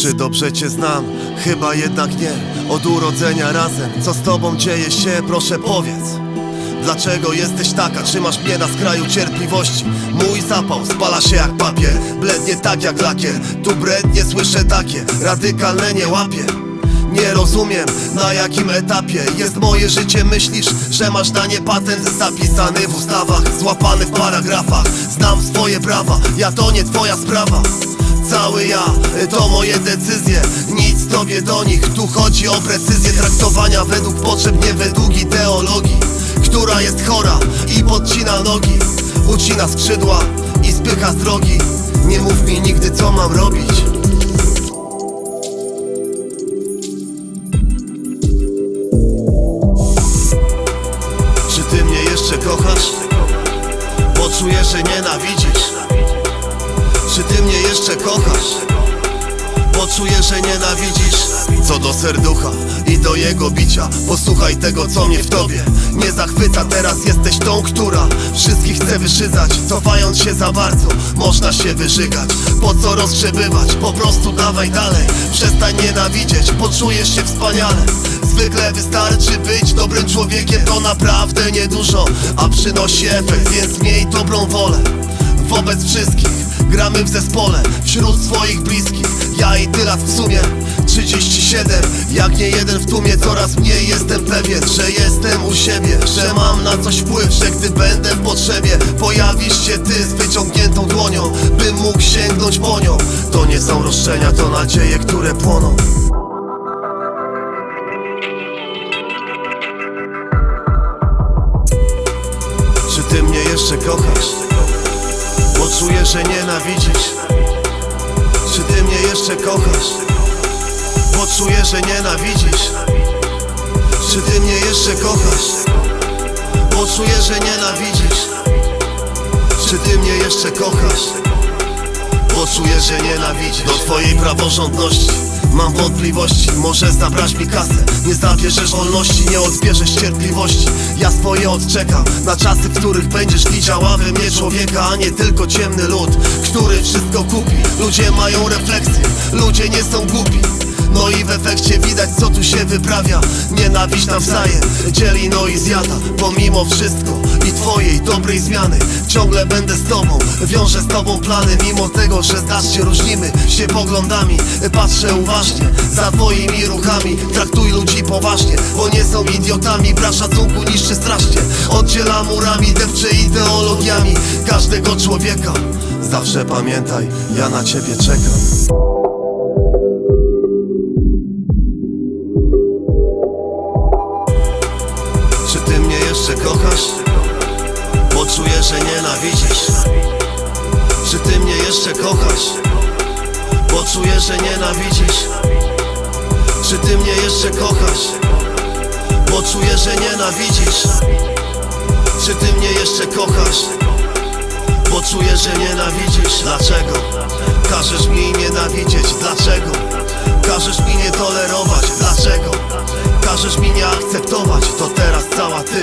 Czy dobrze cię znam? Chyba jednak nie. Od urodzenia razem. Co z tobą dzieje się? Proszę powiedz? Dlaczego jesteś taka? Trzymasz mnie na skraju cierpliwości. Mój zapał spala się jak papier. Blednie tak jak lakier. Tu brednie słyszę takie. Radykalne nie łapie nie rozumiem na jakim etapie jest moje życie. Myślisz, że masz na nie patent? Zapisany w ustawach Złapany w paragrafach. Znam swoje prawa, ja to nie twoja sprawa Cały ja, to moje decyzje. Nic tobie do nich, tu chodzi o precyzję Traktowania według potrzeb, nie według ideologii Która jest chora i podcina nogi. Ucina skrzydła i spycha z drogi. Nie mów mi nigdy co mam robić. Czy ty mnie jeszcze kochasz? Bo czuję, że nienawidzisz Czy ty mnie jeszcze kochasz? Bo czuję, że nienawidzisz. Co do serducha i do jego bicia Posłuchaj tego, co mnie w tobie Nie zachwyca, teraz jesteś tą, która Wszystkich chce wyszydzać. Cofając się za bardzo, można się wyżygać. Po co rozgrzebywać? Po prostu dawaj dalej. Przestań nienawidzieć, poczujesz się wspaniale. Zwykle wystarczy być dobrym człowiekiem To naprawdę niedużo, a przynosi efekt Więc miej dobrą wolę wobec wszystkich Gramy w zespole, wśród swoich bliskich. Ja i ty lat w sumie. 37, jak nie jeden w tłumie Coraz mniej jestem pewien, że jestem u siebie Że mam na coś wpływ, że gdy będę w potrzebie Pojawisz się ty z wyciągniętą dłonią Bym mógł sięgnąć po nią. To nie są roszczenia, to nadzieje, które płoną. Czy ty mnie jeszcze kochasz? Czuję, że nienawidzisz Czy ty mnie jeszcze kochasz? Bo czuję, że nienawidzisz Czy ty mnie jeszcze kochasz? Bo czuję, że nienawidzisz Czy ty mnie jeszcze kochasz? Bo czuję, że nienawidzisz Do twojej praworządności. Mam wątpliwości, może zabrać mi kasę. Nie zabierzesz wolności, nie odbierzesz cierpliwości. Ja swoje odczekam na czasy, w których będziesz widziała we mnie człowieka A nie tylko ciemny lud, który wszystko kupi. Ludzie mają refleksję, ludzie nie są głupi. No i w efekcie widać co tu się wyprawia. Nienawiść nawzajem dzieli no i zjada Pomimo wszystko i twojej dobrej zmiany. Ciągle będę z tobą, wiążę z tobą plany. Mimo tego, że znacznie różnimy się poglądami Patrzę uważnie za twoimi ruchami. Traktuj ludzi poważnie, bo nie są idiotami. Brak szacunku niszczy strasznie Oddziela murami, depcze ideologiami. Każdego człowieka Zawsze pamiętaj, ja na ciebie czekam. Czy ty mnie jeszcze kochasz? Czuję, że nienawidzisz Czy ty mnie jeszcze kochasz? Bo czuję, że nienawidzisz Czy ty mnie jeszcze kochasz? Bo czuję, że nienawidzisz Czy ty mnie jeszcze kochasz? Bo czuję, że nienawidzisz Dlaczego? Każesz mi nienawidzieć Dlaczego? Każesz mi nie tolerować Dlaczego? Każesz mi nie akceptować To teraz cała ty